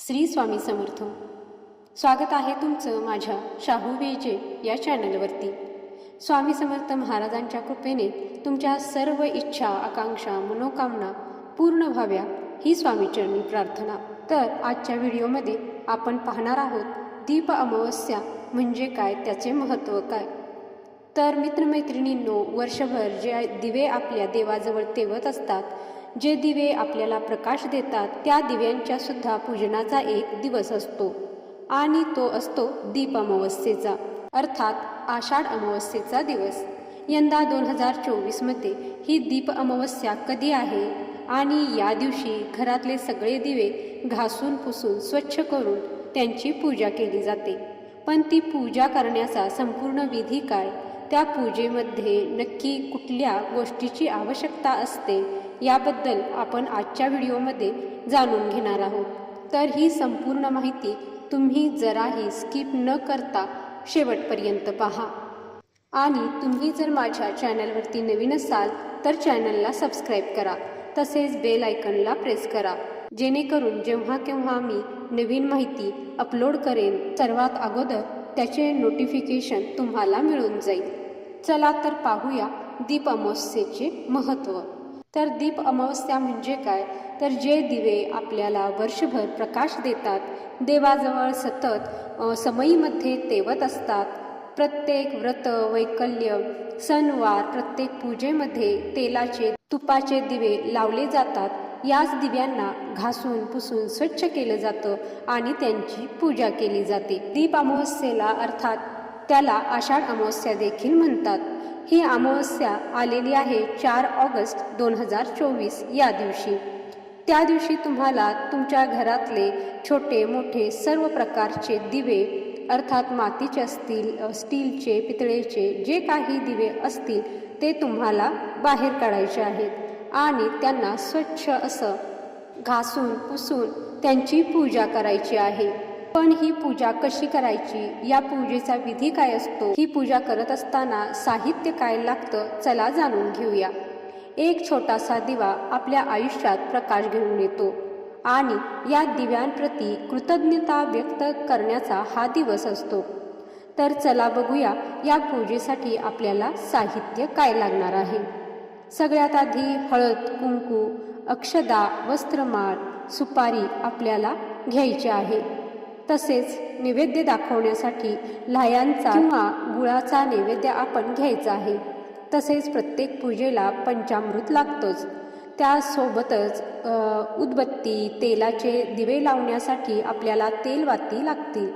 श्री स्वामी समर्थ. स्वागत आहे तुमचं माझ्या शाहू वेजे या चॅनलवरती स्वामी समर्थ महाराजांच्या कृपेने तुमच्या सर्व इच्छा आकांक्षा मनोकामना पूर्ण व्हाव्या ही स्वामीचरणी प्रार्थना. तर आजच्या व्हिडिओमध्ये आपण पाहणार आहोत दीप अमावस्या म्हणजे काय त्याचे महत्त्व काय? तर मित्रमैत्रिणींनो वर्षभर जे दिवे आपल्या देवाजवळ तेवत असतात जे दिवे आपल्याला प्रकाश देतात त्या दिव्यांच्या सुद्धा पूजनाचा एक दिवस असतो. आणि तो असतो दीप अमावस्येचा अर्थात आषाढ अमावस्येचा दिवस. यंदा दोन हजार चोवीसमध्ये ही दीप अमावस्या कधी आहे? आणि या दिवशी घरातले सगळे दिवे घासून पुसून स्वच्छ करून त्यांची पूजा केली जाते. पण ती पूजा करण्याचा संपूर्ण विधी काय? त्या पूजेमध्ये नक्की कुठल्या गोष्टीची आवश्यकता असते याबद्दल आपण आजच्या व्हिडिओमध्ये जाणून घेणार आहोत. तर ही संपूर्ण माहिती तुम्ही जराही स्किप न करता शेवटपर्यंत पहा. आणि तुम्ही जर माझ्या चॅनलवरती नवीन असाल तर चॅनलला सबस्क्राईब करा. तसेच बेल आयकनला प्रेस करा. जेणेकरून जेव्हा केव्हा मी नवीन माहिती अपलोड करेन सर्वात अगोदर त्याचे नोटिफिकेशन तुम्हाला मिळून जाईल. चला तर पाहूया दीप अमावस्येचे महत्त्व. तर दीप अमावस्या म्हणजे काय? तर जे दिवे आपल्याला वर्षभर प्रकाश देतात देवाजवळ सतत समयीमध्ये तेवत असतात. प्रत्येक व्रत वैकल्य सणवार प्रत्येक पूजेमध्ये तेलाचे तुपाचे दिवे लावले जातात. याच दिव्यांना घासून पुसून स्वच्छ केलं जातं आणि त्यांची पूजा केली जाते. दीप अमावस्येला अर्थात त्याला आषाढ अमावस्या देखील म्हणतात. ही अमावस्या आलेली आहे चार ऑगस्ट दोन हजार चोवीस या दिवशी. त्या दिवशी तुम्हाला तुमच्या घरातले छोटे मोठे सर्व प्रकारचे दिवे अर्थात मातीचे असतील स्टीलचे पितळेचे जे काही दिवे असतील ते तुम्हाला बाहेर काढायचे आहेत आणि त्यांना स्वच्छ असं घासून पुसून त्यांची पूजा करायची आहे. पण ही पूजा कशी करायची? या पूजेचा विधी काय असतो? ही पूजा करत असताना साहित्य काय लागतं? चला जाणून घेऊया. एक छोटासा दिवा आपल्या आयुष्यात प्रकाश घेऊन येतो आणि या दिव्यांप्रती कृतज्ञता व्यक्त करण्याचा हा दिवस असतो. तर चला बघूया या पूजेसाठी आपल्याला साहित्य काय लागणार आहे. सगळ्यात आधी हळद कुंकू अक्षदा वस्त्रमाळ सुपारी आपल्याला घ्यायची आहे. तसेच नैवेद्य दाखवण्यासाठी लाह्यांचा किंवा गुळाचा नैवेद्य आपण घ्यायचा आहे. तसेच प्रत्येक पूजेला पंचामृत लागतोच. त्यासोबतच उदबत्ती तेलाचे दिवे लावण्यासाठी आपल्याला तेल वाती लागतील.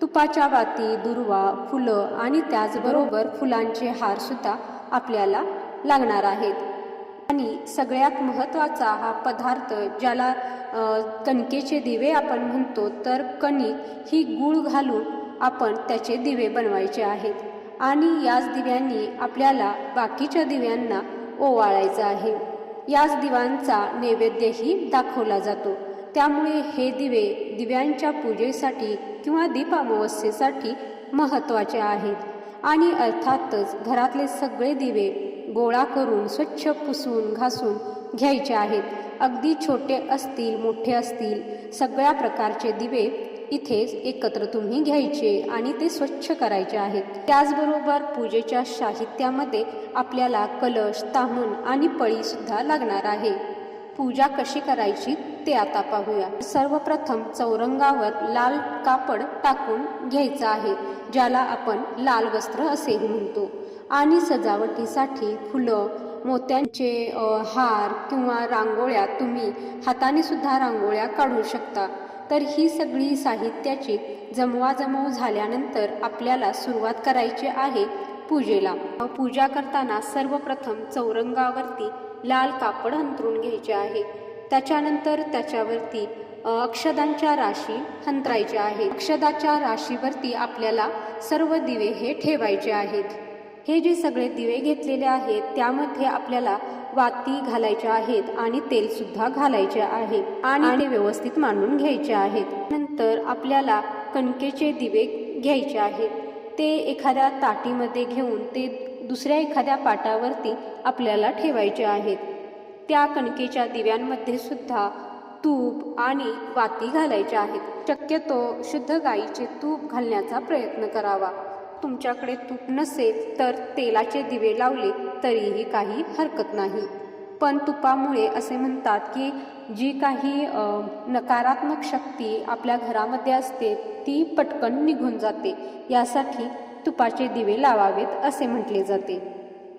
तुपाच्या वाती दुर्वा फुलं आणि त्याचबरोबर फुलांचे हार सुद्धा आपल्याला लागणार आहेत. आणि सगळ्यात महत्त्वाचा हा पदार्थ ज्याला कणकेचे दिवे आपण म्हणतो तर कणिक ही गूळ घालून आपण त्याचे दिवे बनवायचे आहेत. आणि याच दिव्यांनी आपल्याला बाकीच्या दिव्यांना ओवाळायचं आहे. याच दिव्यांचा नैवेद्यही दाखवला जातो. त्यामुळे हे दिवे दिव्यांच्या पूजेसाठी किंवा दीपामवस्येसाठी महत्त्वाचे आहेत. आणि अर्थातच घरातले सगळे दिवे गोळा करून स्वच्छ पुसून घासून घ्यायचे आहेत. अगदी छोटे असतील मोठे असतील सगळ्या प्रकारचे दिवे इथे एकत्र तुम्ही घ्यायचे आणि ते स्वच्छ करायचे आहेत. त्याचबरोबर पूजेच्या साहित्यामध्ये आपल्याला कलश तामून आणि पळीसुद्धा लागणार आहे. पूजा कशी करायची ते आता पाहूया. सर्वप्रथम चौरंगावर लाल कापड टाकून घ्यायचं आहे ज्याला आपण लाल वस्त्र असेही म्हणतो. आणि सजावटीसाठी फुलं मोत्यांचे हार किंवा रांगोळ्या तुम्ही हाताने सुद्धा रांगोळ्या काढू शकता. तर ही सगळी साहित्याची जमवाजमव झाल्यानंतर आपल्याला सुरुवात करायची आहे पूजेला. पूजा करताना सर्वप्रथम चौरंगावरती लाल कापड अंतरून घ्यायचे आहे. त्याच्यानंतर त्याच्यावरती अक्षदांच्या राशी हंतरायच्या आहेत. अक्षदाच्या राशीवरती आपल्याला सर्व दिवे हे ठेवायचे आहेत. हे जे सगळे दिवे घेतलेले आहेत त्यामध्ये आपल्याला वाती घालायच्या आहेत आणि तेल सुद्धा घालायचे आहे आणि ते व्यवस्थित मांडून घ्यायचे आहेत. नंतर आपल्याला कणकेचे दिवे घ्यायचे आहेत. ते एखाद्या ताटीमध्ये घेऊन ते दुसऱ्या एखाद्या पाटावरती आपल्याला ठेवायचे आहेत. त्या कणकेच्या दिव्यांमध्ये सुद्धा तूप आणि वाती घालायच्या आहेत. शक्यतो शुद्ध गाईचे तूप घालण्याचा प्रयत्न करावा. तुमच्याकडे तूप नसेल तर तेलाचे दिवे लावले तरीही काही हरकत नाही. पण तुपामुळे असे म्हणतात की जी काही नकारात्मक शक्ती आपल्या घरामध्ये असते ती पटकन निघून जाते. यासाठी तुपाचे दिवे लावावेत असे म्हटले जाते.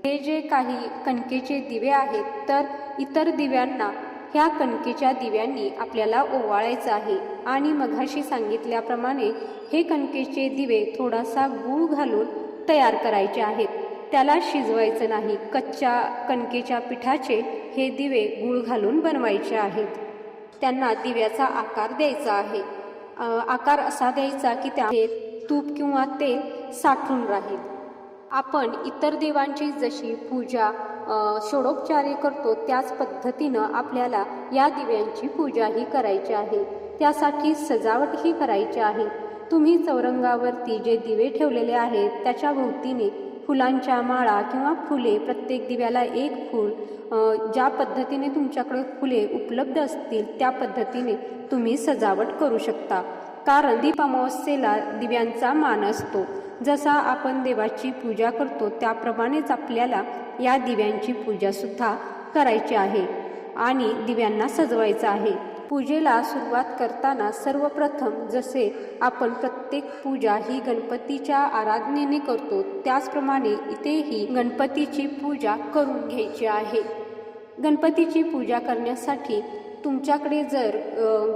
हे जे काही कणकेचे दिवे आहेत तर इतर दिव्यांना ह्या कणकेच्या दिव्यांनी आपल्याला ओवाळायचं आहे. आणि मघाशी सांगितल्याप्रमाणे हे कणकेचे दिवे थोडासा गूळ घालून तयार करायचे आहेत. त्याला शिजवायचं नाही. कच्च्या कणकेच्या पिठाचे हे दिवे गूळ घालून बनवायचे आहेत. त्यांना दिव्याचा आकार द्यायचा आहे. आकार असा द्यायचा की त्यामध्ये तूप किंवा तेल साठून राहील. आपण इतर देवांची जशी पूजा षोडोपचारे करतो त्याच पद्धतीनं आपल्याला या दिव्यांची पूजाही करायची आहे. त्यासाठी सजावटही करायची आहे. तुम्ही चौरंगावरती जे दिवे ठेवलेले आहेत त्याच्या भोवतीने फुलांच्या माळा किंवा फुले प्रत्येक दिव्याला एक फूल ज्या पद्धतीने तुमच्याकडे फुले उपलब्ध असतील त्या पद्धतीने तुम्ही सजावट करू शकता. कारण दीप अमावस्येला दिव्यांचा मान असतो. जसा आपण देवाची पूजा करतो त्याप्रमाणेच आपल्याला या दिव्यांची पूजासुद्धा करायची आहे आणि दिव्यांना सजवायचं आहे. पूजेला सुरुवात करताना सर्वप्रथम जसे आपण प्रत्येक पूजा ही गणपतीच्या आराधनेने करतो त्याचप्रमाणे इथेही गणपतीची पूजा करून घ्यायची आहे. गणपतीची पूजा करण्यासाठी तुमच्याकडे जर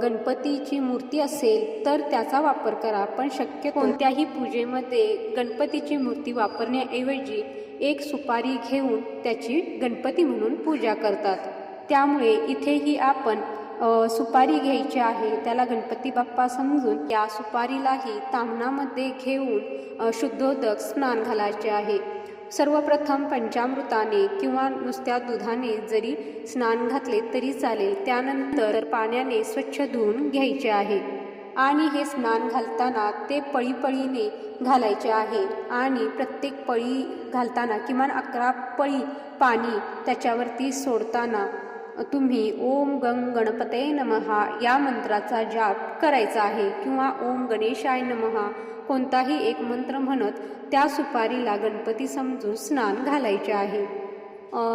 गणपतीची मूर्ती असेल तर त्याचा वापर करा. पण शक्य कोणत्याही पूजेमध्ये गणपतीची मूर्ती वापरण्याऐवजी एक सुपारी घेऊन त्याची गणपती म्हणून पूजा करतात. त्यामुळे इथेही आपण सुपारी घ्यायची आहे. त्याला गणपती बाप्पा समजून या सुपारीलाही तामणामध्ये घेऊन शुद्धोदक स्नान घालायचे आहे. सर्वप्रथम पंचामृताने किंवा नुसत्या दुधाने जरी स्नान घातले तरी चालेल. त्यानंतर पाण्याने स्वच्छ धुवून घ्यायचे आहे. आणि हे स्नान घालताना ते पळीपळीने घालायचे आहे. आणि प्रत्येक पळी घालताना किमान अकरा पळी पाणी त्याच्यावरती सोडताना तुम्ही ओम गंग गणपते नमहा या मंत्राचा जाप करायचा आहे किंवा ओम गणेशाय नमहा कोणताही एक मंत्र म्हणत त्या सुपारीला गणपती समजून स्नान घालायचे आहे.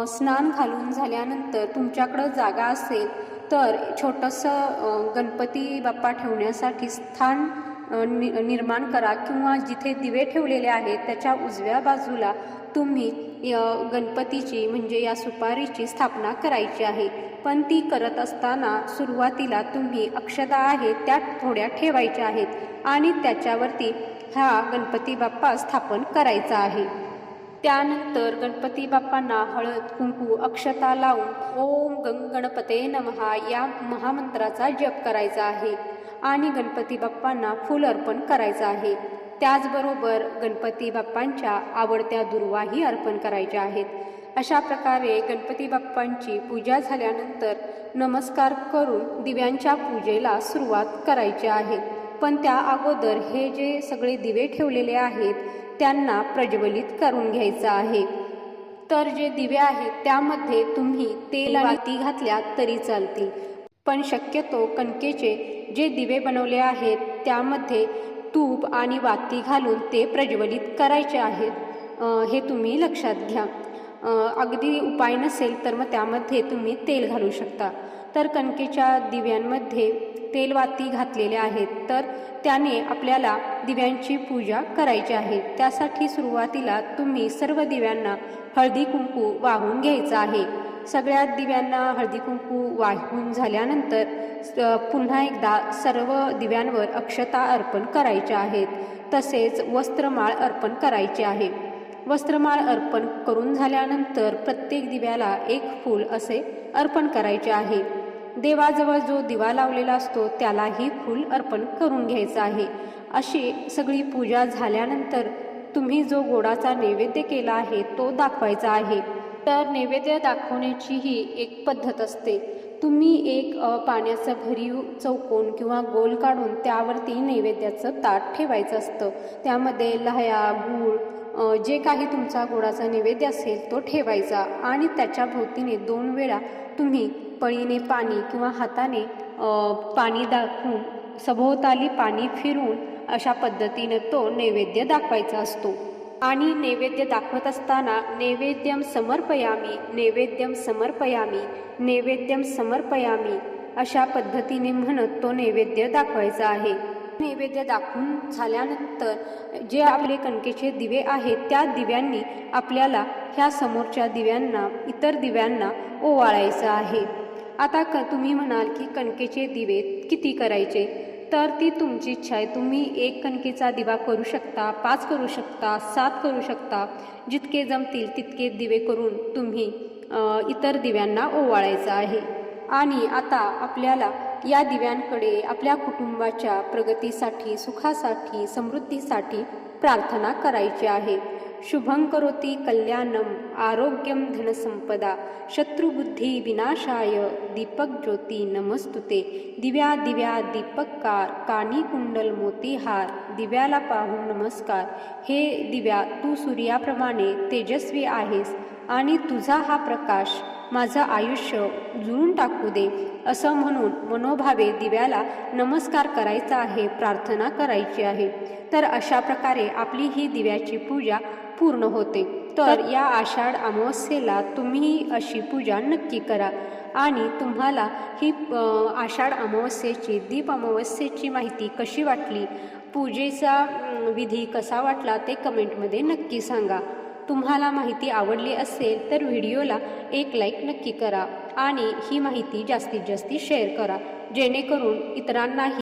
स्नान घालून झाल्यानंतर तुमच्याकडं जागा असेल तर छोटंसं गणपती बाप्पा ठेवण्यासाठी स्थान नि निर्माण करा किंवा जिथे दिवे ठेवलेले आहेत त्याच्या उजव्या बाजूला तुम्ही य गणपतीची म्हणजे या सुपारीची स्थापना करायची आहे. पण ती करत असताना सुरुवातीला तुम्ही अक्षता आहेत त्या थोड्या ठेवायच्या आहेत आणि त्याच्यावरती हा गणपती बाप्पा स्थापन करायचा आहे. त्यानंतर गणपती बाप्पांना हळद कुंकू अक्षता लावून ओम गंग गणपते नमहा या महामंत्राचा जप करायचा आहे आणि गणपती बाप्पांना फूल अर्पण करायचं आहे. त्याचबरोबर गणपती बाप्पांच्या आवडत्या दुर्वाही अर्पण करायच्या आहेत. अशा प्रकारे गणपती बाप्पांची पूजा झाल्यानंतर नमस्कार करून दिव्यांच्या पूजेला सुरुवात करायची आहे. पण त्या अगोदर हे जे सगळे दिवे ठेवलेले आहेत त्यांना प्रज्वलित करून घ्यायचं आहे. तर जे दिवे आहेत त्यामध्ये तुम्ही तेल आणि ती घातल्या तरी चालतील. पण शक्यतो कणकेचे जे दिवे बनवले आहेत त्यामध्ये तूप आणि वाती घालून ते प्रज्वलित करायचे आहेत. हे तुम्ही लक्षात घ्या. अगदी उपाय नसेल तर मग त्यामध्ये तुम्ही तेल घालू शकता. तर कणकेच्या दिव्यांमध्ये तेलवाती घातलेल्या आहेत. तर त्याने आपल्याला दिव्यांची पूजा करायची आहे. त्यासाठी सुरुवातीला तुम्ही सर्व दिव्यांना हळदी कुंकू वाहून घ्यायचं आहे. सगळ्या दिव्यांना हळदी कुंकू वाहून झाल्यानंतर पुन्हा एकदा सर्व दिव्यांवर अक्षता अर्पण करायच्या आहेत. तसेच वस्त्रमाळ अर्पण करायचे आहे. वस्त्रमाळ अर्पण करून झाल्यानंतर प्रत्येक दिव्याला एक फूल असे अर्पण करायचे आहे. देवाजवळ जो दिवा लावलेला असतो त्यालाही फूल अर्पण करून घ्यायचं आहे. अशी सगळी पूजा झाल्यानंतर तुम्ही जो गोडाचा नैवेद्य केला आहे तो दाखवायचा आहे. तर नैवेद्य दाखवण्याची ही एक पद्धत असते. तुम्ही एक पाण्याचं भरीव चौकोन किंवा गोल काढून त्यावरती नैवेद्याचं ताट ठेवायचं असतं. त्यामध्ये लह्या गूळ जे काही तुमचा गोडाचा नैवेद्य असेल तो ठेवायचा आणि त्याच्या भोवतीने दोन वेळा तुम्ही पळीने पाणी किंवा हाताने पाणी दाखवून सभोवताली पाणी फिरून अशा पद्धतीनं तो नैवेद्य दाखवायचा असतो. आणि नैवेद्य दाखवत असताना नैवेद्यम समर्पयामी नैवेद्यम समर्पयामी नैवेद्यम समर्पयामी अशा पद्धतीने म्हणत तो नैवेद्य दाखवायचा आहे. नैवेद्य दाखवून झाल्यानंतर जे आपले कणकेचे दिवे आहेत त्या दिव्यांनी आपल्याला ह्या समोरच्या दिव्यांना इतर दिव्यांना ओवाळायचं आहे. आता क तुम्ही म्हणाल की कणकेचे दिवे किती करायचे? तर ती तुमची इच्छा आहे. तुम्ही एक कणकेचा दिवा करू शकता पाच करू शकता सात करू शकता. जितके जमतील तितके दिवे करून तुम्ही इतर दिव्यांना ओवाळायचं आहे. आणि आता आपल्याला या दिव्यांकडे आपल्या कुटुंबाच्या प्रगतीसाठी सुखासाठी समृद्धीसाठी प्रार्थना करायची आहे. शुभं करोति कल्याणम आरोग्यम धनसंपदा शत्रुबुद्धी विनाशाय दीपक ज्योती नमस्तुते। दिव्या दिव्या दीपककार कानी कुंडल मोतीहार दिव्याला पाहून नमस्कार। हे दिव्या तू सूर्याप्रमाणे तेजस्वी आहेस आणि तुझा हा प्रकाश माझं आयुष्य जुळून टाकू दे असं म्हणून मनोभावे दिव्याला नमस्कार करायचा आहे प्रार्थना करायची आहे। तर अशा प्रकारे आपली ही दिव्याची पूजा पूर्ण होते. तर या आषाढ अमावस्येला तुम्ही अशी पूजा नक्की करा. आणि तुम्हाला ही आषाढ अमावस्येची दीप अमावस्येची माहिती कशी वाटली? पूजेचा विधी कसा वाटला ते कमेंटमध्ये नक्की सांगा. तुम्हाला माहिती आवडली असेल तर व्हिडिओला एक लाईक नक्की करा. आणि ही माहिती जास्तीत जास्त शेअर करा. जेणेकरून इतरांनाही